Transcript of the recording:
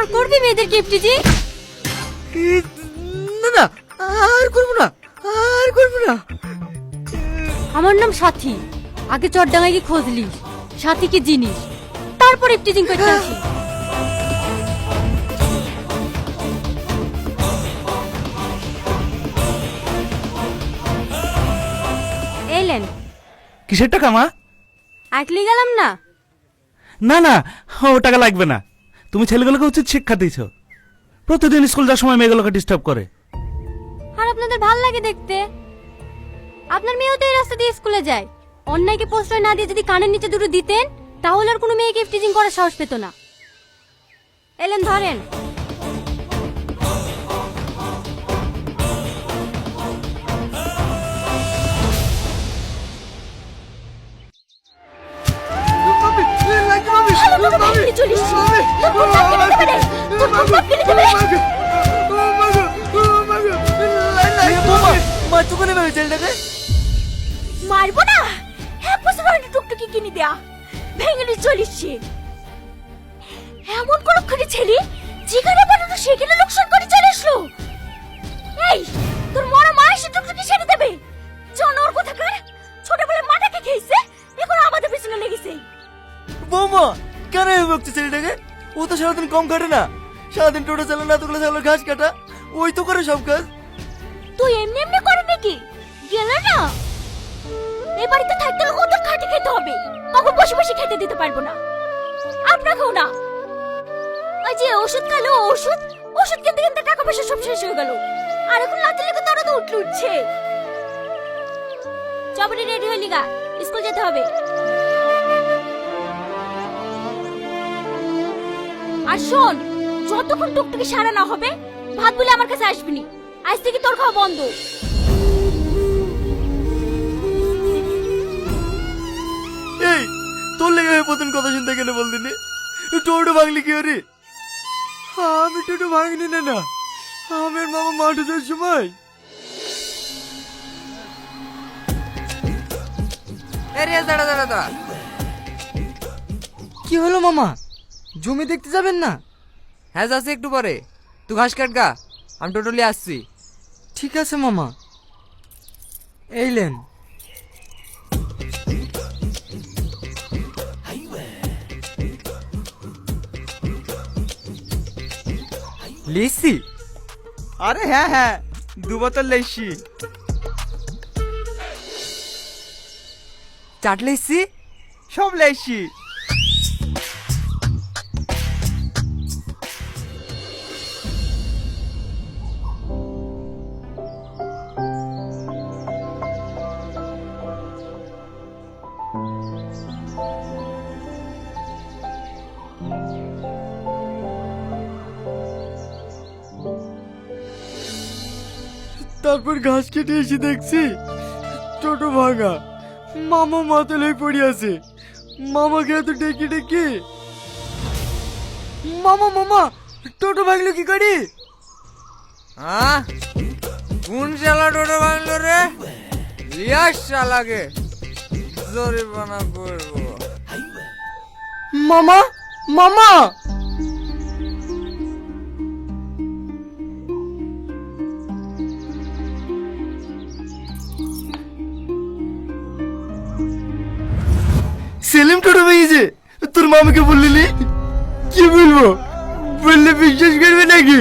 আর করবি মেয়েদেরকে ইফটিজি না না আর করব না আর করব না। আমার নাম সাথী। আগে চটডাঙ্গায় গিয়ে খোঁজ লিস সাথী কি জিনিস। তারপর ইফটিজিং করতে আসি। এলেন কিসের টাকা মা? আটলি গেলাম না? না না ও টাকা লাগবে না। তুমি ছেলেগুলোকে উচিত শিক্ষা দিয়েছ। প্রতিদিন স্কুল যাওয়ার সময় মেয়েগুলোকে ডিস্টার্ব করে। আর আপনাদের ভালো লাগে দেখতে? আপনার মেয়েও তো এই রাস্তা দিয়ে স্কুলে যায়। অন্যায়কে প্রশ্রয় না দিয়ে যদি কানের নিচে দুটো দিতেন, তাহলে আর কোনো মেয়েকে ইফটিজিং করার সাহস পেত না। এলেন, ধরেন। মা চোখে নেবে ছেলেটাকে। মারবো না? এক বছর হয়নি টুকটুকি কিনে দেয়া। ভেঙে নিয়ে চলিসছে এমন কোন করে ছেলে যেখানে বানানো সেখানে লোকসান করে চলে আসলো। এই তোর মরা মা এসে টুকটুকি ছেড়ে দেবে। জানোয়ার কোথাকার ছোটবেলায় মাটাকে খেয়েছে? এখন আমাদের পিছনে লেগেছে। বৌমা কেন এভাবে ছেলেটাকে? ও তো সারাদিন কম কাটে না। সারাদিন টোটো চালানো এতগুলো ছাগলের ঘাস কাটা। ওই তো করে সব কাজ। তুই এমনি এমনি করে নাকি? গেল না? এই বাড়িতে থাকতে হলে কত খাটে খেতে হবে। কখন বসে বসে খেতে দিতে পারব না। আপনাকেও না। ওই যে ওষুধ খালো, ওষুধ। ওষুধ কিনতে কিনতে টাকা পয়সা সব শেষ হয়ে গেল। আর এখন লাতি লেগে তারা তো উঠলে উঠছে চবরি রেডি হয়ে লিগা স্কুল যেতে হবে। আর শোন যতক্ষণ টুকটুকি সারা না হবে ভাত বলে আমার কাছে আসবি নি আজ থেকে তোর খাওয়া বন্ধ। এই তোর লেগে আমি প্রথম কথা শুনতে গেলে বলদিনি টোটো ভাঙলি কি রে আমি টোটো ভাঙিনি না না। আমার মামা মাঠে যাওয়ার সময়। দাঁড়া দাঁড়া দাঁড়া। কি হলো মামা? জমি দেখতে যাবেন না? হ্যাঁ যাচ্ছি একটু পরে। তুই ঘাস কাট গা আমি টোটালি আসছি। ঠিক আছে মামা। এইলেন লিসি? আরে হ্যাঁ হ্যাঁ দু বোতল লেসি। চাট এসছি সব লেসি। তারপর ঘাস কেটে এসে দেখছি টোটো ভাঙা মামা মাতালে পড়ে আছে। মামাকে এত ডেকে ডেকে। মামা মামা টোটো ভাঙলো কি করি? হ্যাঁ কোন শালা টোটো ভাঙলো রে? লিয়াস শালাকে। জরিমানা করব। মামা মামা! সেলিম টোটো পেয়েছে। তোর মামাকে বললি কি বলব? বললে বিশ্বাস করবে নাকি?